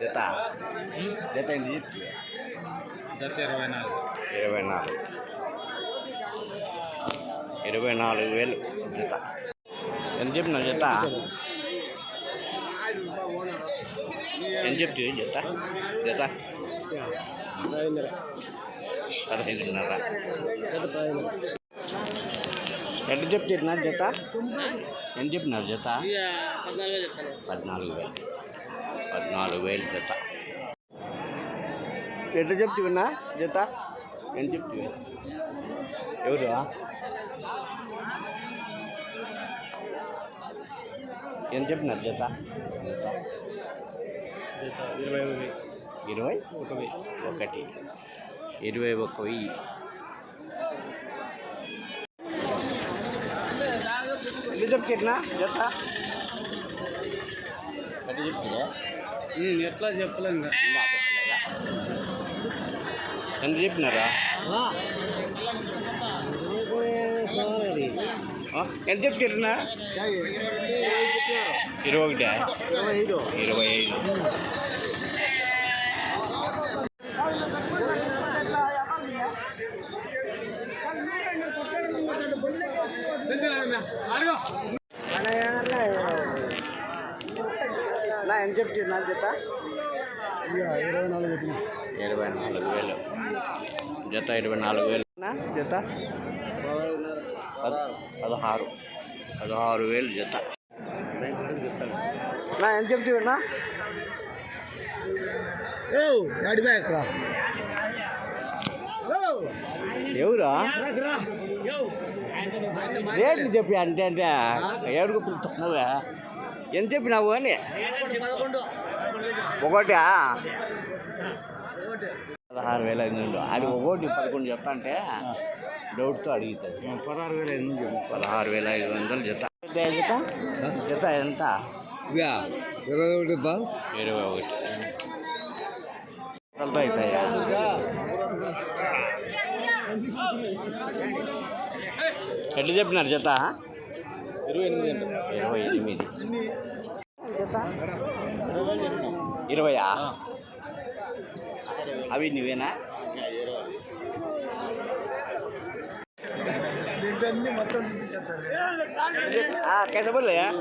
జత? జత ఎంత చెప్తావా జత ఇరవై నాలుగు. ఇరవై నాలుగు. ఇరవై నాలుగు వేలు జత. ఎంత చెప్పినావు జత? ఎంత చెప్తావు జత? జత? పదహైదున్నర. ఎంత చెప్తున్నారు జత? ఎంత చెప్పినారు జత? పద్నాలుగు వేలు. పద్నాలుగు వేలు జత. ఎట్లా చెప్తున్నా జత? ఎంత చెప్తువి ఎవరు? ఎంత చెప్పినారు జత? జత ఇరవై ఇరవై ఒక ఒకటి. ఇరవై ఒక్క వెయ్యి ఎట్లా చెప్తున్నా జత ఎట్లా చెప్తున్నా ఎట్లా ఇంకా. చెప్పలేదా? ఎంత చెప్పినారా? ఎంత చెప్తున్నా ఇరవై ఒకటి? ఇరవై ఐదు. ఇరవై ఐదు. నా ఎంత చెప్తున్నా జత ఇరవై నాలుగు చెప్పిన ఇరవై నాలుగు వేలు. జత ఇరవై నాలుగు వేలు. జత? పద- పదహారు. పదహారు వేలు జత. నా ఎంత చెప్తున్నా గాడి బ్యాగ్ ఇక్కడ ఎవరా? రేట్లు చెప్పి అంటే అంటే ఏడుగు పిలుస్తున్నావా ఎంత చెప్పినావు అని? పదకొండు. ఒకటా? పదహారు వేల ఐదు వందలు. అది ఒకటి పదకొండు చెప్తా అంటే డౌట్తో అడుగుతుంది పదహారు వేల ఐదు వందలు పదహారు వేల ఐదు వందలు జత జత జత ఎంత? ఇరవై ఒకటి ఇరవై ఒకటి. కొలత అవుతాయా ఎట్లా చెప్పినారు జత ఇరవై ఎనిమిది అంట ఇరవై ఎనిమిది జత ఇరవయా అవి నువ్వేనా దీంట్లో మొత్తం हाँ कैसे बोल रहे हैं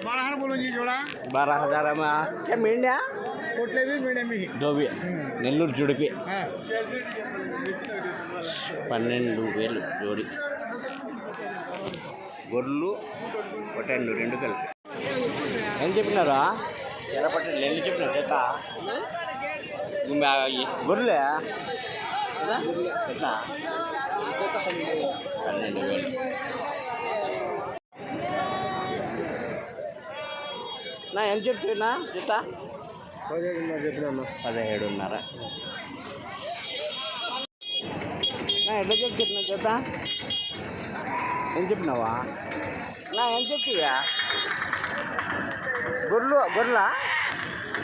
बारह बोलो जी जोड़ा बारह हजार में क्या मीडिया कोटले भी मीडियम ही दो भी నెల్లూరు జుడిపి हाँ పన్నెండు వేలు జోడి గొర్రెలు పొట్టండు రెండు కలిపి. ఏం చెప్పినారా? ఎర్రపట్టండి ఎన్ని చెప్పినారు చేత? గొర్రెలే? ఎట్లా పన్నెండు వేలు నా ఎంత చెప్తున్నా జత చెప్పినా పదిహేడున్నర. ఎట్లా చెప్తున్నా జత ఏం చెప్పినావా? నా ఏం చెప్తివా గొర్రెలు గొర్రెలా?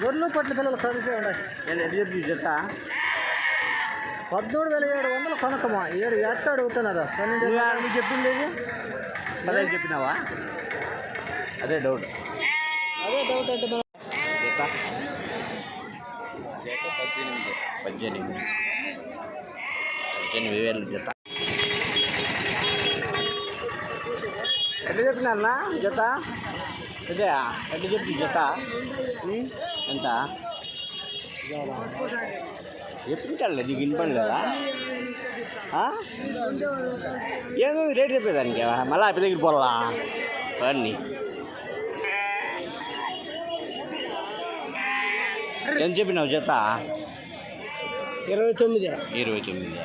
గొర్రెలు పట్ల పిల్లలు ఉన్నాయి నేను ఎట్లా చెప్తి జత పద్మూడు వేల ఏడు వందలు కొనకమా ఏడు ఎట్ట అడుగుతున్నారు? పన్నెండు నువ్వు చెప్పింది? పదహైదు చెప్పినావా? అదే డౌట్ అదే డౌట్ అంటే మనం పద్దెనిమిది పద్దెనిమిది. పద్దెనిమిది వేలు జత. ఎట్లా చెప్పినా జత? ఇదే ఎట్లా చెప్పి జత? ఎంత? చెప్పించాలి నీకు వినపడలేదా కదా ఏమో రేట్ చెప్పేదానికి మళ్ళీ అప్పటి దగ్గర పోలా అన్నీ ఏం చెప్పినావు జత? ఇరవై తొమ్మిది. ఇరవై తొమ్మిది.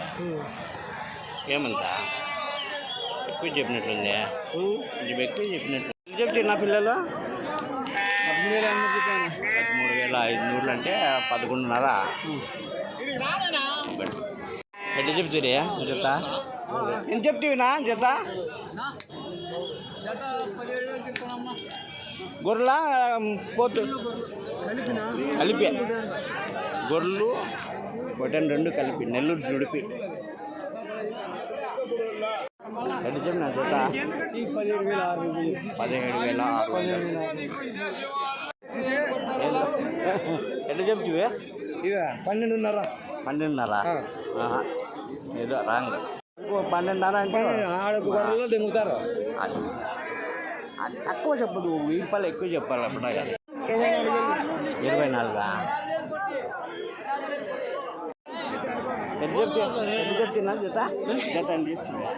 ఏమంత? ఎక్కువ చెప్పినట్లుంది. కొంచెం ఎక్కువ చెప్పినట్లు చెప్తే నా పిల్లలు? పదమూడు వేల ఐదు నూరులు అంటే పదకొండున్నర. బట్ ఎట్లా చెప్తారే జత ఎంత చెప్తావినా జత గొర్రెల? పోతు. కలిపి. గొర్రెలు పొట్టని రెండు కలిపి నెల్లూరు జుడిపి. ఎంత చెప్పిన జత. పదిహేడు వేల ఆరు పదిహేడు వేల ఆరు ఎంత చెప్తివే ఇవే పన్నెండున్నర. పన్నెండున్నర. ఏదో రాంగ్. పన్నెండున్నర అంటే ఆడకు గొర్రెలు దింగుతారు తక్కువ చెప్పదు వెయ్యి రూపాయలు ఎక్కువ చెప్పాలి అప్పుడు ఇరవై నాలుగా? ఎంత చెప్తా ఎంత చెప్తున్నా జత? జత అని చెప్తున్నా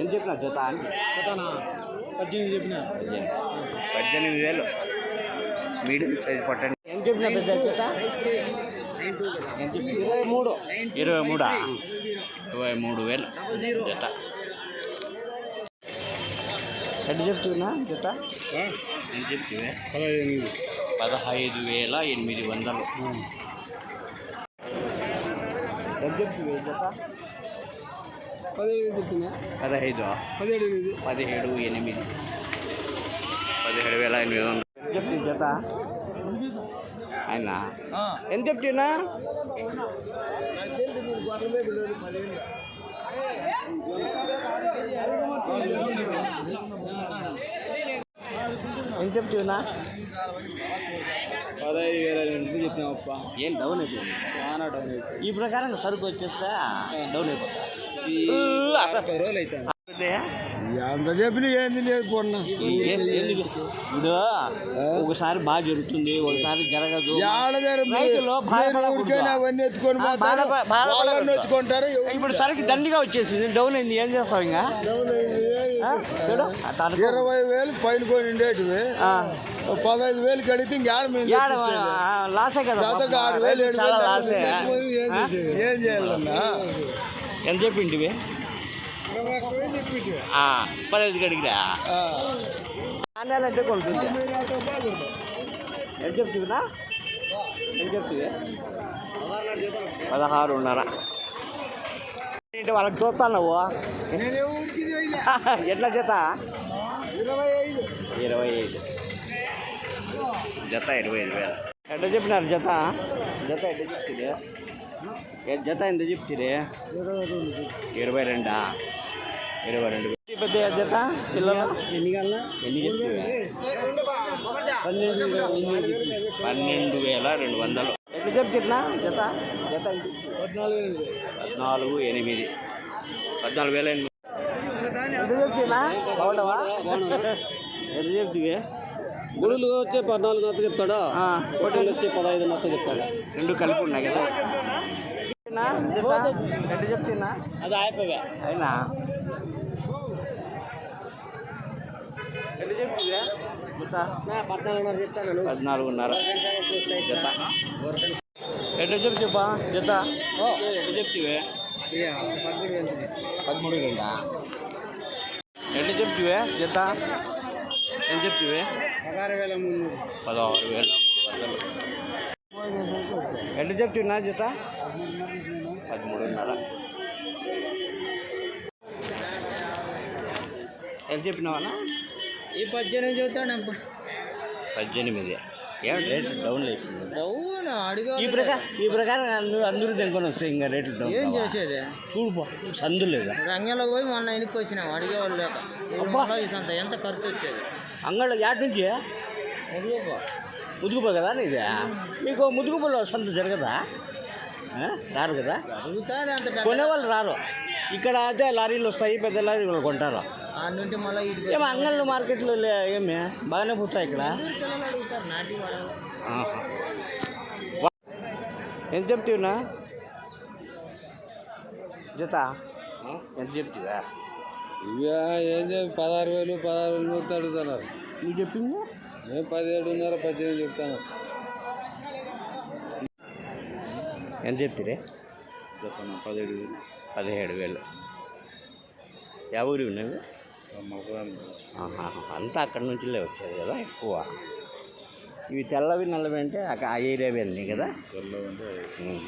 ఎంత చెప్పినా జత అని? పద్దెనిమిది చెప్పిన? పద్దెనిమిది. వేలు. మీడియం సైజ్ పట్టండి. ఎంత చెప్పినా పెద్ద జత? ఇరవై మూడు. ఇరవై మూడా? ఇరవై మూడు వేలు. జత. ఎంత చెప్తున్నా జత? ఎంత చెప్తువే పదహైదు. వేల ఎనిమిది వందలు. పదిహేడు పదిహేడు పదిహేడు ఎనిమిది. పదిహేడు వేల ఎనిమిది వందలు. జత ఆయన ఎంత చెప్తున్నా? ఎంత చెప్తున్నా పదహైదు వేల ఎనిమిది చెప్పినావప్ప. ఏం డౌన్ అయిపోయింది చాలా డౌన్ అయిపోయింది ఈ ప్రకారం సరుకు వచ్చేస్తా? డౌన్ అయిపోతా అరవై రోజులు అవుతుంది ఎంత చెప్పిన ఏంది లేదు పొన్న ఏ- ఎందుకు? ఇప్పుడు ఒకసారి బాగా జరుగుతుంది ఒకసారి జరగదు. అవన్నీ ఎత్తుకొని. వాళ్ళని వచ్చుకుంటారు ఇప్పుడు సరికి దండిగా వచ్చేసింది. డౌన్ అయింది. ఏం చేస్తావు ఇంకా? ఆ? ఇరవై వేలు పైన కొని ఉండేటివి పదహైదు వేలు కడిగితే ఇంకేడ లాసే కదా. ఆరు వేలు ఏడు వేలు? ఏం చేయాలన్నా ఎంత చెప్పింటివి? పదహైదు ఆ. నాణ్యాలంటే కొనుక్కుంది. ఎంత చెప్తున్నా ఎంత చెప్తుంది పదహారున్నర. ఏంటి వాళ్ళకి చూస్తున్నావు? ఎట్లా జత? ఇరవై ఐదు ఇరవై ఐదు జత ఇరవై ఐదు వేలు. ఎట్లా చెప్పినారు జత? జత ఎట్లా చెప్తుంది జత ఎంత చెప్తుంది ఇరవై రెండా? ఇరవై రెండు. పెద్ద జత? పిల్లలు? ఎన్ని కల్లా ఎన్ని చెప్తుంది పన్నెండు వేల. రెండు వందలు. ఎట్లా చెప్తున్నా జత? జత పద్నాలుగు ఎనిమిది. పద్నాలుగు వేల ఎనిమిది ఎంత చెప్తున్నా బాగుండవా? ఎంత చెప్తివి గుడులు వచ్చే పద్నాలుగు నత్త చెప్తాడా? హోటల్ వచ్చే పదహైదు నత్త చెప్తాడు? రెండు కలిపి ఉన్నాయి కదా? జత? ఎట్లా చెప్తున్నా అది అయిపోయా అయినా? ఎట్లా చెప్తివే జత పద్నాలుగున్నర చెప్తాను పద్నాలుగున్నర. జత ఎట్లా చెప్తువా జత ఎట్లా చెప్తివే పదమూడు రెండా ఎట్లా చెప్తివే? జత ఎంత చెప్తివే? పదహారు వేల మున్నూరు పదహారు వేల మూడు వందలు. ఎట్లా చెప్తున్నా జత? పదమూడున్నర. ఎంత చెప్పినావా ఈ పద్దెనిమిది చెప్తాడు పద్దెనిమిది. డౌన్ అడిగా ఈ ప్రకారం ఈ ప్రకారం అందరూ అందరూ తెంకొని వస్తాయి ఇంకా రేట్లు డౌన్ ఏం? చేసేది? చూడు పో, సందు లేదా? రంగంలోకి పోయి మొన్న ఎనికి వచ్చినాం అడిగేవాళ్ళు లేక. సంత ఎంత ఖర్చు వచ్చేది? అంగళ్ళు యాడ్ నుంచి? అడిగోపా ముదుగుపో కదా ఇది మీకు ముదుగుపోలో సంత జరగదా? రారు కదా? కొనేవాళ్ళు రారు. ఇక్కడ అయితే లారీలు వస్తాయి పెద్ద లారీలు కొంటారు. ఆ నుండి మళ్ళీ ఇటు ఏమో అంగళ్ళు మార్కెట్లో ఏమి? బాగానే పుట్టాయి ఇక్కడ. ఎంత చెప్తున్నా జత? ఎంత చెప్తువా? ఇవే ఏం చెప్పి పదహారు వేలు పదహారు వేలు నూరు అడుగుతున్నారు. నువ్వు చెప్పింది? మేము పదిహేడున్నర పద్దెనిమిది చెప్తాను. ఎంత చెప్తిరే? చెప్తాను పదిహేడు వేలు. పదిహేడు వేలు. ఎవరి. అంతా అక్కడి నుంచిలే వచ్చేది కదా ఎక్కువ. ఇవి తెల్లవి నల్లవి అంటే ఆ ఏరియావి అన్నీ కదా? తెల్లవంటే ఉమ్.